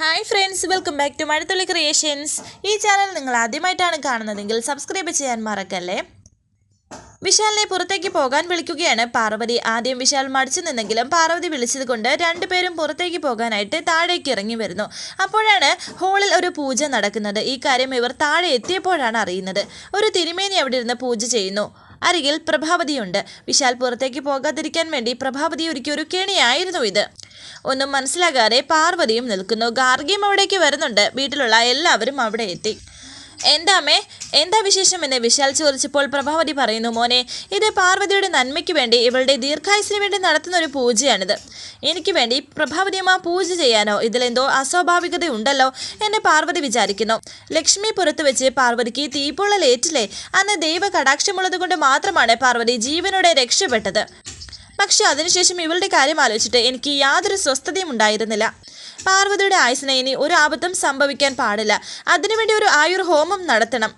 Hi friends welcome back to Mazhathulli creations ഈ channel നിങ്ങൾ ആദ്യമായിട്ടാണ് കാണുന്നതെങ്കിൽ സബ്സ്ക്രൈബ് ചെയ്യാൻ മറക്കല്ലേ? വിശാലിനെ പുറത്തേക്ക് പോകാൻ വിളിക്കുകയാണ് പാർവതി. ആദ്യം വിശാൽ മടിച്ചു നിന്നെങ്കിലും പാർവതി വിളിച്ചത് കൊണ്ട് രണ്ടുപേരും പുറത്തേക്ക് പോകാനായിട്ട് താഴേക്ക് ഇറങ്ങി വരുന്നു. അപ്പോഴാണ് ഹോളിൽ ഒരു പൂജ നടക്കുന്നത്. ഈ കാര്യം ഇവർ താഴെ എത്തിയപ്പോഴാണ് അറിയുന്നത്. ഒരു തിരുമേനി അവിടെ ഇരുന്ന് പൂജ ചെയ്യുന്നു. അരികിൽ പ്രഭാവതിയുണ്ട്. വിശാൽ പുറത്തേക്ക് പോകാതിരിക്കാൻ വേണ്ടി പ്രഭാവതി ഒരുക്കിയ ഒരു കെണിയായിരുന്നു ഇത്. ഒന്നും മനസ്സിലാകാതെ പാർവതിയും നിൽക്കുന്നു. ഗാർഗിയും അവിടേക്ക് വരുന്നുണ്ട്. വീട്ടിലുള്ള എല്ലാവരും അവിടെ എത്തി. എന്താമേ എന്താ വിശേഷം? എന്ന് വിശാൽ ചോദിച്ചപ്പോൾ പ്രഭാവതി പറയുന്നു മോനെ ഇത് പാർവതിയുടെ നന്മയ്ക്ക് വേണ്ടി ഇവളുടെ ദീർഘായുസിന് വേണ്ടി നടത്തുന്ന ഒരു പൂജയാണിത്. എനിക്ക് വേണ്ടി പ്രഭാവതിയമ്മ പൂജ ചെയ്യാനോ? ഇതിലെന്തോ അസ്വാഭാവികത ഉണ്ടല്ലോ എന്ന് പാർവതി വിചാരിക്കുന്നു. ലക്ഷ്മി പുറത്തു വെച്ച് പാർവതിക്ക് തീപ്പൊള്ളലേറ്റില്ലേ അന്ന് ദൈവ കടാക്ഷമുള്ളത് കൊണ്ട് മാത്രമാണ് പാർവതി ജീവനോടെ രക്ഷപ്പെട്ടത്. പക്ഷെ അതിനുശേഷം ഇവളുടെ കാര്യം ആലോചിച്ചിട്ട് എനിക്ക് യാതൊരു സ്വസ്ഥതയും ഉണ്ടായിരുന്നില്ല. പാർവതിയുടെ ആയുസിനെ ഇനി ഒരു ആപത്തും സംഭവിക്കാൻ പാടില്ല. അതിനുവേണ്ടി ഒരു ആയുർ ഹോമം നടത്തണം.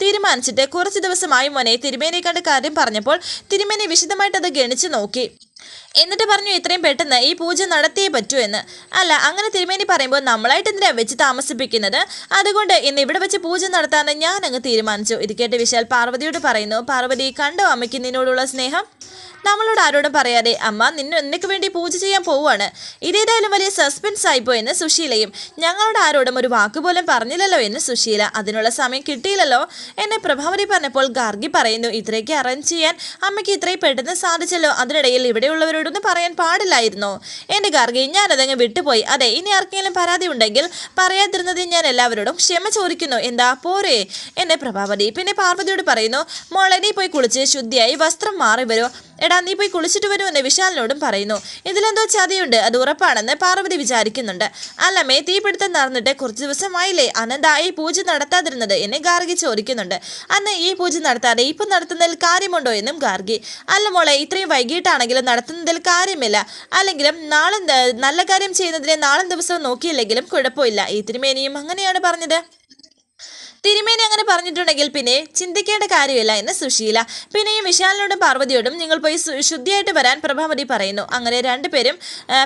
തീരുമാനിച്ചിട്ട് കുറച്ച് ദിവസമായി മോനെ തിരുമേനെ കണ്ട് കാര്യം പറഞ്ഞപ്പോൾ തിരുമേനി വിശദമായിട്ട് അത് ഗണിച്ചു നോക്കി. എന്നിട്ട് പറഞ്ഞു ഇത്രയും പെട്ടെന്ന് ഈ പൂജ നടത്തിയേ പറ്റൂ എന്ന്. അല്ല അങ്ങനെ തിരുമേനി പറയുമ്പോൾ നമ്മളായിട്ട് എന്തിനാ വെച്ച് താമസിപ്പിക്കുന്നത്? അതുകൊണ്ട് ഇന്ന് ഇവിടെ വെച്ച് പൂജ നടത്താമെന്ന് ഞാൻ അങ്ങ് തീരുമാനിച്ചു. ഇത് കേട്ട് വിശാൽ പാർവതിയോട് പറയുന്നു പാർവതി കണ്ടോ അമ്മയ്ക്ക് നിന്നോടുള്ള സ്നേഹം? നമ്മളോട് ആരോടും പറയാതെ അമ്മ നിന്നെ നിനക്ക് വേണ്ടി പൂജ ചെയ്യാൻ പോവുകയാണ്. ഇതേതായാലും വലിയ സസ്പെൻസ് ആയിപ്പോയെന്ന് സുശീലയും. ഞങ്ങളോട് ആരോടും ഒരു വാക്കുപോലും പറഞ്ഞില്ലല്ലോ എന്ന് സുശീല. അതിനുള്ള സമയം കിട്ടിയില്ലല്ലോ എന്നെ പ്രഭാവതി പറഞ്ഞപ്പോൾ ഗാർഗി പറയുന്നു ഇത്രയൊക്കെ അറേഞ്ച് ചെയ്യാൻ അമ്മയ്ക്ക് ഇത്രയും പെട്ടെന്ന് സാധിച്ചല്ലോ. അതിനിടയിൽ ഇവിടെയുള്ളവരോടൊന്നും പറയാൻ പാടില്ലായിരുന്നോ. എന്റെ ഗാർഗി ഞാനതങ്ങ് വിട്ടുപോയി. അതെ ഇനി ആർക്കെങ്കിലും പരാതി ഉണ്ടെങ്കിൽ പറയാതിരുന്നതിൽ ഞാൻ എല്ലാവരോടും ക്ഷമ ചോദിക്കുന്നു. എന്താ? പോരെ. എന്നെ പ്രഭാവതി പിന്നെ പാർവതിയോട് പറയുന്നു മോളെ നീ പോയി കുളിച്ച് ശുദ്ധിയായി വസ്ത്രം മാറി വരൂ. എടാ നീ പോയി കുളിച്ചിട്ട് വരൂ എന്ന് വിശാലിനോടും പറയുന്നു. ഇതിലെന്തോ ചതിയുണ്ട്. അത് ഉറപ്പാണെന്ന് പാർവതി വിചാരിക്കുന്നുണ്ട്. അല്ലമ്മേ തീപിടുത്തം നടന്നിട്ട് കുറച്ച് ദിവസമായില്ലേ? അനന്ത ഈ പൂജ നടത്താതിരുന്നത് എന്നെ ഗാർഗി ചോദിക്കുന്നുണ്ട്. അന്ന് ഈ പൂജ നടത്താതെ ഇപ്പം നടത്തുന്നതിൽ കാര്യമുണ്ടോ എന്നും ഗാർഗി. അല്ല മോളെ ഇത്രയും വൈകിട്ടാണെങ്കിലും നടത്തുന്നതിൽ കാര്യമില്ല. അല്ലെങ്കിലും നാളെ നല്ല കാര്യം ചെയ്യുന്നതിനെ നാളെ ദിവസം നോക്കിയില്ലെങ്കിലും കുഴപ്പമില്ല. ഈ തിരുമേനിയും അങ്ങനെയാണ് പറഞ്ഞത്. തിരുമേനി അങ്ങനെ പറഞ്ഞിട്ടുണ്ടെങ്കിൽ പിന്നെ ചിന്തിക്കേണ്ട കാര്യമില്ല എന്ന് സുശീല. പിന്നെ ഈ വിശാലിനോടും പാർവതിയോടും നിങ്ങൾ പോയി ശുദ്ധിയായിട്ട് വരാൻ പ്രഭാവതി പറയുന്നു. അങ്ങനെ രണ്ടുപേരും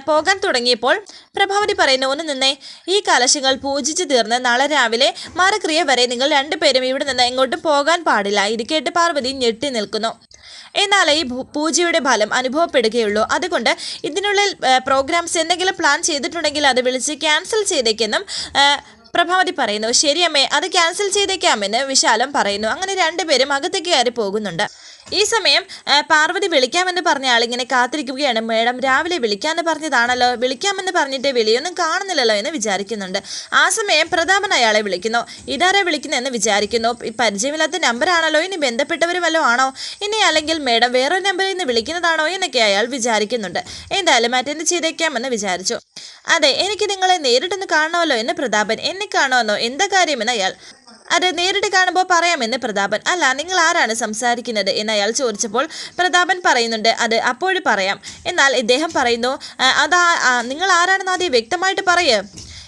പോകാൻ തുടങ്ങിയപ്പോൾ പ്രഭാവതി പറയുന്നു ഒന്ന് നിന്നേ ഈ കലശങ്ങൾ പൂജിച്ച് തീർന്ന് നാളെ രാവിലെ മാറക്രിയ വരെ നിങ്ങൾ രണ്ടുപേരും ഇവിടെ നിന്ന് എങ്ങോട്ടും പോകാൻ പാടില്ല. ഇത് കേട്ട് പാർവതി ഞെട്ടി നിൽക്കുന്നു. എന്നാൽ ഈ പൂജയുടെ ഫലം അനുഭവപ്പെടുകയുള്ളൂ. അതുകൊണ്ട് ഇതിനുള്ളിൽ പ്രോഗ്രാംസ് എന്തെങ്കിലും പ്ലാൻ ചെയ്തിട്ടുണ്ടെങ്കിൽ അത് വിളിച്ച് ക്യാൻസൽ ചെയ്തേക്കെന്നും പ്രഭാവതി പറയുന്നു ശരിയമ്മേ അത് ക്യാൻസൽ ചെയ്തേക്കാമെന്ന് വിശാലം പറയുന്നു. അങ്ങനെ രണ്ടുപേരും അകത്തേക്ക് കയറി പോകുന്നുണ്ട്. ഈ സമയം പാർവതി വിളിക്കാമെന്ന് പറഞ്ഞ ആളിങ്ങനെ കാത്തിരിക്കുകയാണ്. മേഡം രാവിലെ വിളിക്കാമെന്ന് പറഞ്ഞതാണല്ലോ. വിളിക്കാമെന്ന് പറഞ്ഞിട്ട് വിളിയൊന്നും കാണുന്നില്ലല്ലോ എന്ന് വിചാരിക്കുന്നുണ്ട്. ആ സമയം പ്രതാപൻ അയാളെ വിളിക്കുന്നു. ഇതാരെ വിളിക്കുന്നതെന്ന് വിചാരിക്കുന്നു. പരിചയമില്ലാത്ത നമ്പറാണല്ലോ. ഇനി ബന്ധപ്പെട്ടവർ വല്ലതും ആണോ? ഇനി അല്ലെങ്കിൽ മേഡം വേറൊരു നമ്പറിൽ നിന്ന് വിളിക്കുന്നതാണോ എന്നൊക്കെ അയാൾ വിചാരിക്കുന്നുണ്ട്. എന്തായാലും അറ്റൻഡ് ചെയ്തേക്കാമെന്ന് വിചാരിച്ചു. അതെ എനിക്ക് നിങ്ങളെ നേരിട്ടൊന്ന് കാണണമല്ലോ എന്ന് പ്രതാപൻ. എന്നെ കാണുമെന്നോ? എന്താ കാര്യമെന്ന് അയാൾ അത് നേരിട്ട് കാണുമ്പോൾ പറയാമെന്ന് പ്രതാപൻ. അല്ല നിങ്ങൾ ആരാണ് സംസാരിക്കുന്നത്? എന്ന് അയാൾ ചോദിച്ചപ്പോൾ പ്രതാപൻ പറയുന്നുണ്ട് അത് അപ്പോഴും പറയാം. എന്നാൽ ഇദ്ദേഹം പറയുന്നു അതാ നിങ്ങൾ ആരാണെന്ന് ആദ്യം വ്യക്തമായിട്ട് പറയേ.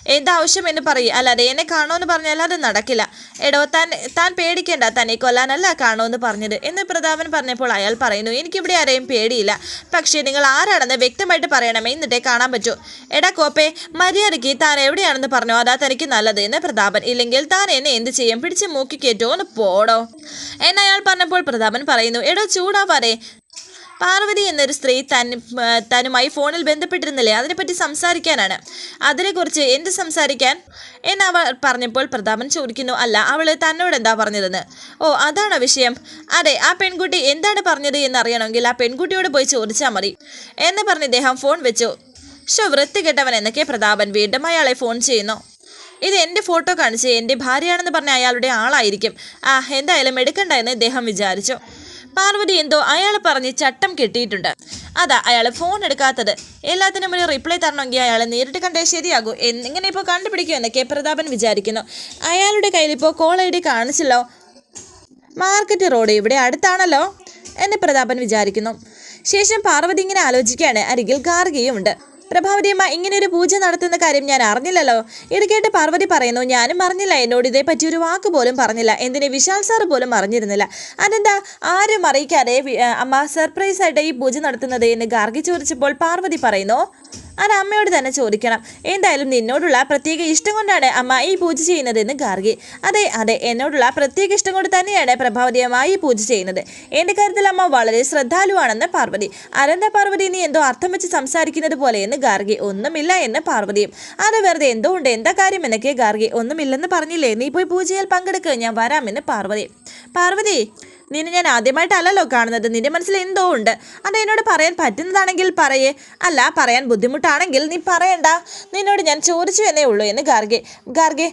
എന്താവശ്യം എന്ന് പറയും. അല്ലാതെ എന്നെ കാണുമെന്ന് പറഞ്ഞാൽ അത് നടക്കില്ല. എടോ താൻ താൻ പേടിക്കേണ്ട. തന്നെ കൊല്ലാനല്ല കാണുമെന്ന് പറഞ്ഞത്. എന്ന് പ്രതാപൻ പറഞ്ഞപ്പോൾ അയാൾ പറയുന്നു എനിക്കിവിടെ ആരെയും പേടിയില്ല. പക്ഷേ നിങ്ങൾ ആരാണെന്ന് വ്യക്തമായിട്ട് പറയണമേ. എന്നിട്ടേ കാണാൻ പറ്റൂ. എടാ കോപ്പേ മര്യാദയ്ക്ക് താൻ എവിടെയാണെന്ന് പറഞ്ഞോ? അതാ തനിക്ക് നല്ലത്. എന്ന് പ്രതാപൻ ഇല്ലെങ്കിൽ താൻ എന്നെ എന്ത് ചെയ്യും? പിടിച്ച് മൂക്കി കയറ്റോ? ഒന്ന് പോടോ. എന്നയാൾ പറഞ്ഞപ്പോൾ പ്രതാപൻ പറയുന്നു എടോ ചൂടാവാതെ. പാർവതി എന്നൊരു സ്ത്രീ തൻ തനുമായി ഫോണിൽ ബന്ധപ്പെട്ടിരുന്നില്ലേ? അതിനെപ്പറ്റി സംസാരിക്കാനാണ്. അതിനെക്കുറിച്ച് എന്ത് സംസാരിക്കാൻ? എന്നവർ പറഞ്ഞപ്പോൾ പ്രതാപൻ ചോദിക്കുന്നു അല്ല അവൾ തന്നോട് എന്താ പറഞ്ഞതെന്ന്? ഓ അതാണ് വിഷയം? അതെ ആ പെൺകുട്ടി എന്താണ് പറഞ്ഞത് എന്നറിയണമെങ്കിൽ ആ പെൺകുട്ടിയോട് പോയി ചോദിച്ചാൽ മതി എന്ന് പറഞ്ഞ് ഇദ്ദേഹം ഫോൺ വെച്ചു. ഷോ വൃത്തികെട്ടവൻ എന്നൊക്കെ പ്രതാപൻ വീണ്ടും അയാളെ ഫോൺ ചെയ്യുന്നു. ഇത് എന്റെ ഫോട്ടോ കാണിച്ച് എന്റെ ഭാര്യയാണെന്ന് പറഞ്ഞ അയാളുടെ ആളായിരിക്കും. ആ എന്തായാലും എടുക്കണ്ട എന്ന് ഇദ്ദേഹം വിചാരിച്ചു. പാർവതി എന്തോ അയാൾ പറഞ്ഞ് ചട്ടം കെട്ടിയിട്ടുണ്ട്. അതാ അയാൾ ഫോൺ എടുക്കാത്തത്. എല്ലാത്തിനും ഒരു റിപ്ലൈ തരണമെങ്കിൽ അയാൾ നേരിട്ട് കണ്ടേ ശരിയാകൂ. എന്നിങ്ങനെ ഇപ്പോൾ കണ്ടുപിടിക്കും എന്നൊക്കെ പ്രതാപൻ വിചാരിക്കുന്നു. അയാളുടെ കയ്യിൽ ഇപ്പോൾ കോൾ ഐ ഡി കാണിച്ചല്ലോ? മാർക്കറ്റ് റോഡ് ഇവിടെ അടുത്താണല്ലോ? എന്ന് പ്രതാപൻ വിചാരിക്കുന്നു. ശേഷം പാർവതി ഇങ്ങനെ ആലോചിക്കുകയാണ്. അരികിൽ ഗാർഗിയും ഉണ്ട്. പ്രഭാവതിയമ്മ ഇങ്ങനെ ഒരു പൂജ നടത്തുന്ന കാര്യം ഞാൻ അറിഞ്ഞില്ലല്ലോ. ഇത് കേട്ട് പാർവതി പറയുന്നു ഞാനും അറിഞ്ഞില്ല എന്നോട് ഇതേപ്പറ്റി ഒരു വാക്ക് പോലും പറഞ്ഞില്ല. എന്തിനെ വിശാൽ സാർ പോലും അറിഞ്ഞിരുന്നില്ല. അതെന്താ? ആരും അറിയിക്കാതെ അമ്മ സർപ്രൈസ് ആയിട്ട് ഈ പൂജ നടത്തുന്നത് എന്ന് ഗാർഗി ചോദിച്ചപ്പോൾ പാർവതി പറയുന്നു അത് അമ്മയോട് തന്നെ ചോദിക്കണം. എന്തായാലും നിന്നോടുള്ള പ്രത്യേക ഇഷ്ടം കൊണ്ടാണ് അമ്മ ഈ പൂജ ചെയ്യുന്നതെന്ന് ഗാർഗി. അതെ അതെ എന്നോടുള്ള പ്രത്യേക ഇഷ്ടം കൊണ്ട് തന്നെയാണ് പ്രഭാവതി അമ്മ ഈ പൂജ ചെയ്യുന്നത്. എന്റെ കാര്യത്തിൽ അമ്മ വളരെ ശ്രദ്ധാലുവാണെന്ന് പാർവതി. അരന്ത പാർവതി നീ എന്തോ അർത്ഥം വെച്ച് സംസാരിക്കുന്നത് പോലെയെന്ന് ഗാർഗി. ഒന്നുമില്ല എന്ന് പാർവതിയും. അത് വെറുതെ എന്തോ ഉണ്ട് എന്താ കാര്യം എന്നൊക്കെ ഗാർഗി. ഒന്നുമില്ലെന്ന് പറഞ്ഞില്ലേ? നീ പോയി പൂജയിൽ പങ്കെടുക്കുക ഞാൻ വരാമെന്ന് പാർവതി. പാർവതി നിന്നെ ഞാൻ ആദ്യമായിട്ടല്ലല്ലോ കാണുന്നത്. നിന്റെ മനസ്സിൽ എന്തോ ഉണ്ട്. അത് എന്നോട് പറയാൻ പറ്റുന്നതാണെങ്കിൽ പറയേ. അല്ല പറയാൻ ബുദ്ധിമുട്ടാണെങ്കിൽ നീ പറയണ്ട. നിന്നോട് ഞാൻ ചോദിച്ചു എന്നേ ഉള്ളൂ എന്ന് ഗാർഗെ. ഗാർഗെ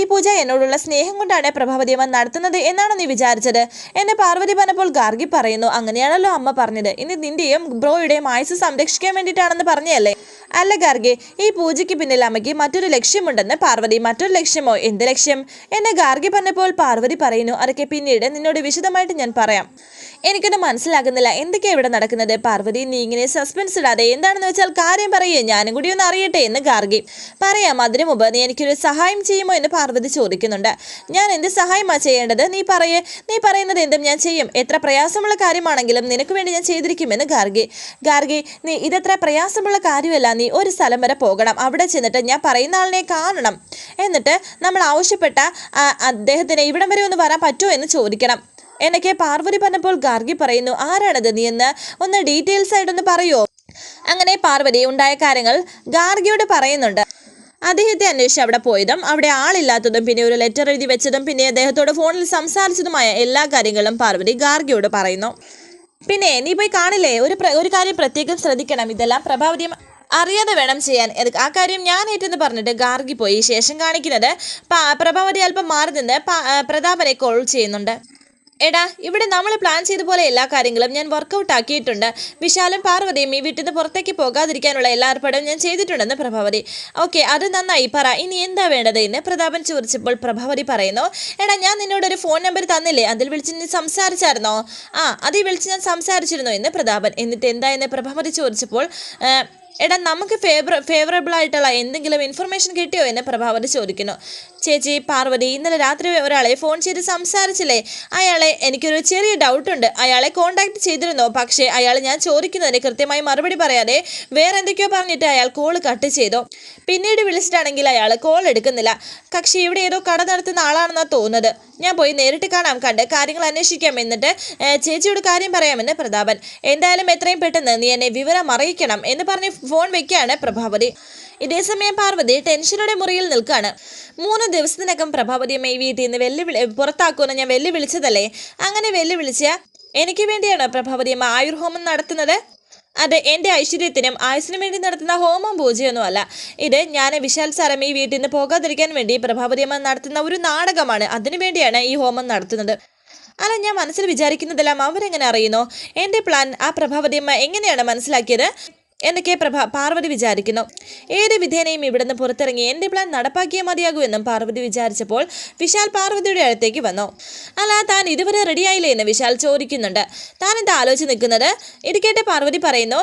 ഈ പൂജ എന്നോടുള്ള സ്നേഹം കൊണ്ടാണ് പ്രഭാവതിയമ്മ നടത്തുന്നത് എന്നാണോ നീ വിചാരിച്ചത്? എന്നെ പാർവതി പറഞ്ഞപ്പോൾ ഗാർഗി പറയുന്നു അങ്ങനെയാണല്ലോ അമ്മ പറഞ്ഞത്. ഇനി നിന്റെയും ബ്രോയുടെയും ആയുസ് സംരക്ഷിക്കാൻ വേണ്ടിയിട്ടാണെന്ന് പറഞ്ഞല്ലേ അല്ല ഗാർഗെ ഈ പൂജയ്ക്ക് പിന്നിൽ അമ്മയ്ക്ക് മറ്റൊരു ലക്ഷ്യമുണ്ടെന്ന് പാർവതി മറ്റൊരു ലക്ഷ്യമോ? എന്ത് ലക്ഷ്യം? എന്നെ ഗാർഗെ പറഞ്ഞപ്പോൾ പാർവതി പറയുന്നു അതൊക്കെ പിന്നീട് നിന്നോട് വിശദമായിട്ട് ഞാൻ പറയാം. എനിക്കൊന്നും മനസ്സിലാകുന്നില്ല. എന്തൊക്കെയാണ് ഇവിടെ നടക്കുന്നത്? പാർവതി നീ ഇങ്ങനെ സസ്പെൻസ് ഇടാതെ എന്താണെന്ന് വെച്ചാൽ കാര്യം പറയേ ഞാനും കൂടി ഒന്ന് അറിയട്ടെ എന്ന് ഗാർഗി. പറയാം അതിനു മുമ്പ് നീ എനിക്കൊരു സഹായം ചെയ്യുമോ എന്ന് പാർവതി ചോദിക്കുന്നുണ്ട്. ഞാൻ എന്ത് സഹായമാ ചെയ്യേണ്ടത്? നീ പറയേ. നീ പറയുന്നത് എന്തും ഞാൻ ചെയ്യും. എത്ര പ്രയാസമുള്ള കാര്യമാണെങ്കിലും നിനക്ക് വേണ്ടി ഞാൻ ചെയ്തിരിക്കുമെന്ന് ഗാർഗി. ഗാർഗി നീ ഇതത്ര പ്രയാസമുള്ള കാര്യമല്ല. നീ ഒരു സ്ഥലം വരെ പോകണം. അവിടെ ചെന്നിട്ട് ഞാൻ പറയുന്ന ആളിനെ കാണണം. എന്നിട്ട് നമ്മൾ ആവശ്യപ്പെട്ട അദ്ദേഹത്തിന് ഇവിടം വരെ ഒന്ന് വരാൻ പറ്റുമോ എന്ന് ചോദിക്കണം. എന്നൊക്കെ പാർവതി പറഞ്ഞപ്പോൾ ഗാർഗി പറയുന്നു ആരാണത് നീ എന്ന്? ഒന്ന് ഡീറ്റെയിൽസ് ആയിട്ടൊന്ന് പറയുമോ അങ്ങനെ പാർവതി ഉണ്ടായ കാര്യങ്ങൾ ഗാർഗിയോട് പറയുന്നുണ്ട്. അദ്ദേഹത്തെ അന്വേഷിച്ച് അവിടെ പോയതും അവിടെ ആളില്ലാത്തതും പിന്നെ ഒരു ലെറ്റർ എഴുതി വെച്ചതും പിന്നെ അദ്ദേഹത്തോട് ഫോണിൽ സംസാരിച്ചതുമായ എല്ലാ കാര്യങ്ങളും പാർവതി ഗാർഗിയോട് പറയുന്നു. പിന്നെ നീ പോയി കാണില്ലേ? ഒരു ഒരു കാര്യം പ്രത്യേകം ശ്രദ്ധിക്കണം. ഇതെല്ലാം പ്രഭാവതി അറിയാതെ വേണം ചെയ്യാൻ. ആ കാര്യം ഞാൻ ഏറ്റെന്ന് പറഞ്ഞിട്ട് ഗാർഗി പോയി. ശേഷം കാണിക്കുന്നത് പ്രഭാവതി അല്പം മാറി നിന്ന് പ്രതാപനെ കോൾ ചെയ്യുന്നുണ്ട്. എടാ ഇവിടെ നമ്മൾ പ്ലാൻ ചെയ്ത പോലെ എല്ലാ കാര്യങ്ങളും ഞാൻ വർക്കൗട്ട് ആക്കിയിട്ടുണ്ട്. വിശാലും പാർവതിയും ഈ വീട്ടിൽ നിന്ന് പുറത്തേക്ക് പോകാതിരിക്കാനുള്ള എല്ലാ ഏർപ്പാടും ഞാൻ ചെയ്തിട്ടുണ്ടെന്ന് പ്രഭാവതി. ഓക്കെ അത് നന്നായി പറ. ഇനി എന്താ വേണ്ടത് എന്ന് പ്രതാപൻ ചോദിച്ചപ്പോൾ പ്രഭാവതി പറയുന്നു എടാ ഞാൻ നിന്നോട് ഒരു ഫോൺ നമ്പർ തന്നില്ലേ? അതിൽ വിളിച്ച് നീ സംസാരിച്ചായിരുന്നോ? ആ അതിൽ വിളിച്ച് ഞാൻ സംസാരിച്ചിരുന്നു എന്ന് പ്രതാപൻ. എന്നിട്ട് എന്താ എന്ന് പ്രഭാവതി ചോദിച്ചപ്പോൾ "ആ, എടാ നമുക്ക് ഫേവറ ഫേവറബിൾ ആയിട്ടുള്ള എന്തെങ്കിലും ഇൻഫർമേഷൻ കിട്ടിയോ? എന്ന് പ്രഭാവതി ചോദിക്കുന്നു. ചേച്ചി പാർവതി ഇന്നലെ രാത്രി ഒരാളെ ഫോൺ ചെയ്ത് സംസാരിച്ചില്ലേ? അയാളെ എനിക്കൊരു ചെറിയ ഡൗട്ടുണ്ട് അയാളെ കോണ്ടാക്ട് ചെയ്തിരുന്നോ? പക്ഷേ അയാൾ ഞാൻ ചോദിക്കുന്നതിന് കൃത്യമായി മറുപടി പറയാതെ വേറെ എന്തൊക്കെയോ പറഞ്ഞിട്ട് അയാൾ കോൾ കട്ട് ചെയ്തു. പിന്നീട് വിളിച്ചിട്ടാണെങ്കിൽ അയാൾ കോൾ എടുക്കുന്നില്ല. കക്ഷി ഇവിടെ ഏതോ കട നടത്തുന്ന ആളാണെന്നാണ് തോന്നുന്നത്. ഞാൻ പോയി നേരിട്ട് കാണാം കണ്ട് കാര്യങ്ങൾ അന്വേഷിക്കാം എന്നിട്ട് ചേച്ചിയോട് കാര്യം പറയാമെന്ന് പ്രതാപൻ. എന്തായാലും എത്രയും പെട്ടെന്ന് നീ എന്നെ വിവരം അറിയിക്കണം എന്ന് പറഞ്ഞ് ഫോൺ വെക്കുകയാണ് പ്രഭാവതി. ഇതേസമയം പാർവതി ടെൻഷനോടെ മുറിയിൽ നിൽക്കുകയാണ് മൂന്ന് ദിവസത്തിനകം പ്രഭാവതി മെയ് വീട്ടിൽ നിന്ന് വെല്ലുവിളി പുറത്താക്കുമെന്ന് ഞാൻ വെല്ലുവിളിച്ചതല്ലേ? അങ്ങനെ വെല്ലുവിളിച്ച എനിക്ക് വേണ്ടിയാണ് പ്രഭാവതിയമ്മ ആയുർഹോമം നടത്തുന്നത്. അത് എന്റെ ഐശ്വര്യത്തിനും ആയുസിനും വേണ്ടി നടത്തുന്ന ഹോമം പൂജയൊന്നുമല്ല. ഇത് ഞാൻ വിശാൽ സാരം ഈ വീട്ടിൽ നിന്ന് പോകാതിരിക്കാൻ വേണ്ടി പ്രഭാവതിയമ്മ നടത്തുന്ന ഒരു നാടകമാണ്. അതിനുവേണ്ടിയാണ് ഈ ഹോമം നടത്തുന്നത്. അല്ല ഞാൻ മനസ്സിൽ വിചാരിക്കുന്നതെല്ലാം അവരെങ്ങനെ അറിയുന്നു? എന്റെ പ്ലാൻ ആ പ്രഭാവതിയമ്മ എങ്ങനെയാണ് മനസ്സിലാക്കിയത്? എന്നൊക്കെ പ്രഭ പാർവതി വിചാരിക്കുന്നു. ഏത് വിധേനയും ഇവിടുന്ന് പുറത്തിറങ്ങി എന്റെ പ്ലാൻ നടപ്പാക്കിയേ മതിയാകൂ എന്നും പാർവതി വിചാരിച്ചപ്പോൾ വിശാൽ പാർവതിയുടെ അടുത്തേക്ക് വന്നു. അല്ല താൻ ഇതുവരെ റെഡിയായില്ലേ എന്ന് വിശാൽ ചോദിക്കുന്നുണ്ട്. താൻ എന്താ ആലോചിച്ച് നിൽക്കുന്നത്? ഇത് കേട്ട് പാർവതി പറയുന്നു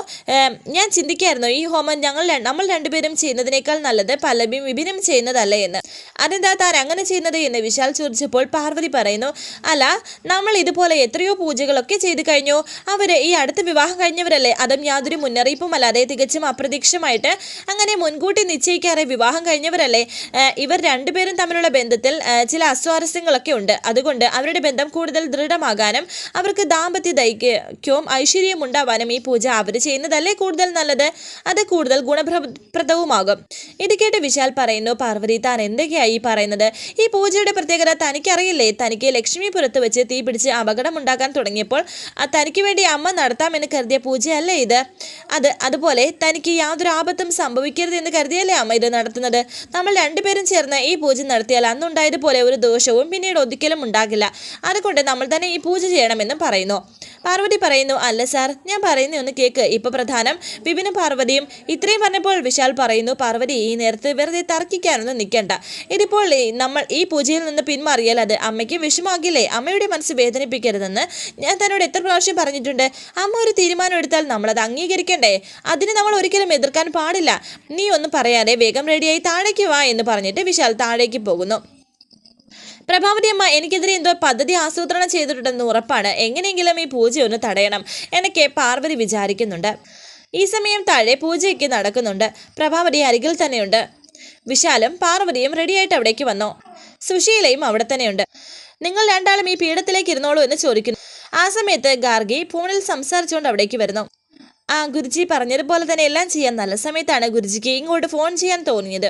ഞാൻ ചിന്തിക്കായിരുന്നു ഈ ഹോമം ഞങ്ങൾ നമ്മൾ രണ്ടുപേരും ചെയ്യുന്നതിനേക്കാൾ നല്ലത് പല്ലവിയും വിപിനും ചെയ്യുന്നതല്ലേ എന്ന്. അതെന്താ താൻ അങ്ങനെ ചെയ്യുന്നത്? എന്ന് വിശാൽ ചോദിച്ചപ്പോൾ പാർവതി പറയുന്നു അല്ല നമ്മൾ ഇതുപോലെ എത്രയോ പൂജകളൊക്കെ ചെയ്തു കഴിഞ്ഞു. അവർ ഈ അടുത്ത വിവാഹം കഴിഞ്ഞവരല്ലേ? അതും യാതൊരു മുന്നറിയിപ്പും അല്ലാതെ തികച്ചും അപ്രതീക്ഷമായിട്ട് അങ്ങനെ മുൻകൂട്ടി നിശ്ചയിക്കാതെ വിവാഹം കഴിഞ്ഞവരല്ലേ? ഇവർ രണ്ടുപേരും തമ്മിലുള്ള ബന്ധത്തിൽ ചില അസ്വാരസ്യങ്ങളൊക്കെ ഉണ്ട്. അതുകൊണ്ട് അവരുടെ ബന്ധം കൂടുതൽ ദൃഢമാകാനും അവർക്ക് ദാമ്പത്യ ദൈക്യവും ഐശ്വര്യവും ഉണ്ടാവാനും ഈ പൂജ അവർ ചെയ്യുന്നതല്ലേ കൂടുതൽ നല്ലത്? അത് കൂടുതൽ ഗുണപ്രദവുമാകും. ഇത് കേട്ട് വിശാൽ പറയുന്നു പാർവതി താൻ എന്തൊക്കെയായി പറയുന്നത്? ഈ പൂജയുടെ പ്രത്യേകത തനിക്കറിയില്ലേ? തനിക്ക് ലക്ഷ്മിപുരത്ത് വെച്ച് തീ പിടിച്ച് അപകടം ഉണ്ടാക്കാൻ തുടങ്ങിയപ്പോൾ തനിക്ക് വേണ്ടി അമ്മ നടത്താമെന്ന് കരുതിയ പൂജയല്ലേ ഇത്? അത് അതുപോലെ തനിക്ക് യാതൊരു ആപത്തും സംഭവിക്കരുത് എന്ന് കരുതിയല്ലേ അമ്മ ഇത് നടത്തുന്നത്? നമ്മൾ രണ്ടുപേരും ചേർന്ന് ഈ പൂജ നടത്തിയാൽ അന്നുണ്ടായതുപോലെ ഒരു ദോഷവും പിന്നീട് ഒരിക്കലും ഉണ്ടാകില്ല. അതുകൊണ്ട് നമ്മൾ തന്നെ ഈ പൂജ ചെയ്യണമെന്നും പറയുന്നു. പാർവതി പറയുന്നു അല്ല സാർ ഞാൻ പറയുന്ന ഒന്ന് കേക്ക്. ഇപ്പൊ പ്രധാനം വിപിനും പാർവതിയും ഇത്രയും പറഞ്ഞപ്പോൾ വിശാൽ പറയുന്നു പാർവതി ഈ നേരത്ത് വെറുതെ തർക്കിക്കാനൊന്നും നിൽക്കണ്ട. ഇതിപ്പോൾ നമ്മൾ ഈ പൂജയിൽ നിന്ന് പിന്മാറിയാൽ അത് അമ്മയ്ക്ക് വിഷമാകില്ലേ അമ്മയുടെ മനസ്സ് വേദനിപ്പിക്കരുതെന്ന് ഞാൻ തന്നോട് എത്ര പ്രാവശ്യം പറഞ്ഞിട്ടുണ്ട്. അമ്മ ഒരു തീരുമാനം എടുത്താൽ നമ്മളത് അംഗീകരിക്കണ്ടേ? അതിന് നമ്മൾ ഒരിക്കലും എതിർക്കാൻ പാടില്ല. നീ ഒന്ന് പറയാതെ വേഗം റെഡിയായി താഴേക്ക് വാ എന്ന് പറഞ്ഞിട്ട് വിശാൽ താഴേക്ക് പോകുന്നു. പ്രഭാവതി അമ്മ എനിക്കെതിരെ എന്തോ പദ്ധതി ആസൂത്രണം ചെയ്തിട്ടുണ്ടെന്ന് ഉറപ്പാണ്. എങ്ങനെയെങ്കിലും ഈ പൂജ ഒന്ന് തടയണം എന്നൊക്കെ പാർവതി വിചാരിക്കുന്നുണ്ട്. ഈ സമയം താഴെ പൂജയ്ക്ക് നടക്കുന്നുണ്ട്. പ്രഭാവതി അരികിൽ തന്നെയുണ്ട്. വിശാലും പാർവതിയും റെഡിയായിട്ട് അവിടേക്ക് വന്നു. സുശീലയും അവിടെ തന്നെയുണ്ട്. നിങ്ങൾ രണ്ടാളും ഈ പീഠത്തിലേക്ക് ഇരുന്നോളൂ എന്ന് ചോദിക്കുന്നു. ആ സമയത്ത് ഗാർഗി ഫോണിൽ സംസാരിച്ചുകൊണ്ട് അവിടേക്ക് വരുന്നു. ആ ഗുരുജി പറഞ്ഞതുപോലെ തന്നെ എല്ലാം ചെയ്യാൻ നല്ല സമയത്താണ് ഗുരുജിക്ക് ഇങ്ങോട്ട് ഫോൺ ചെയ്യാൻ തോന്നിയത്.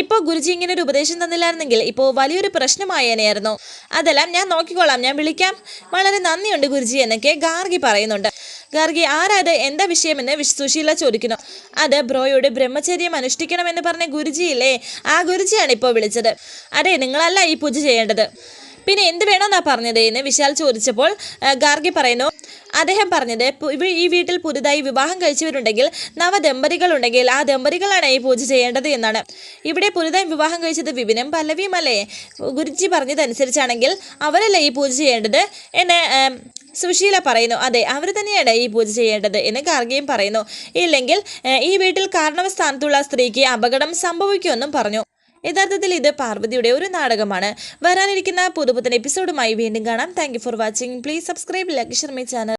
ഇപ്പോൾ ഗുരുജി ഇങ്ങനെ ഒരു ഉപദേശം തന്നില്ലായിരുന്നെങ്കിൽ ഇപ്പോൾ വലിയൊരു പ്രശ്നമായേനെയായിരുന്നു. അതെല്ലാം ഞാൻ നോക്കിക്കോളാം ഞാൻ വിളിക്കാം. വളരെ നന്ദിയുണ്ട് ഗുരുജി എന്നൊക്കെ ഗാർഗി പറയുന്നുണ്ട്. ഗാർഗി ആരാത്? എന്താ വിഷയമെന്ന് വിശുശീല ചോദിക്കുന്നു. അത് ബ്രോയോട് ബ്രഹ്മചര്യം അനുഷ്ഠിക്കണമെന്ന് പറഞ്ഞ ഗുരുജിയില്ലേ ആ ഗുരുജിയാണ് ഇപ്പോൾ വിളിച്ചത്. അതെ നിങ്ങളല്ല ഈ പൂജ ചെയ്യേണ്ടത്. പിന്നെ എന്ത് വേണമെന്നാ പറഞ്ഞത് എന്ന് വിശാൽ ചോദിച്ചപ്പോൾ ഗാർഗി പറയുന്നു അദ്ദേഹം പറഞ്ഞത് ഈ വീട്ടിൽ പുതുതായി വിവാഹം കഴിച്ചവരുണ്ടെങ്കിൽ നവദമ്പതികളുണ്ടെങ്കിൽ ആ ദമ്പതികളാണ് ഈ പൂജ ചെയ്യേണ്ടത് എന്നാണ്. ഇവിടെ പുതുതായി വിവാഹം കഴിച്ചത് വിപിനും പല്ലവിയും അല്ലേ? ഗുരുജി പറഞ്ഞതനുസരിച്ചാണെങ്കിൽ അവരല്ലേ ഈ പൂജ ചെയ്യേണ്ടത് എന്ന് സുശീല പറയുന്നു. അതെ അവർ തന്നെയാണ് ഈ പൂജ ചെയ്യേണ്ടത് എന്ന് ഗാർഗിയും പറയുന്നു. ഇല്ലെങ്കിൽ ഈ വീട്ടിൽ കാരണവസ്ഥാനത്തുള്ള സ്ത്രീക്ക് അപകടം സംഭവിക്കുമെന്നും പറഞ്ഞു. യഥാർത്ഥത്തിൽ ഇത് പാർവതിയുടെ ഒരു നാടകമാണ്. വരാനിരിക്കുന്ന പുതുപുത്തൻ എപ്പിസോഡുമായി വീണ്ടും കാണാം. Thank for watching please subscribe like my channel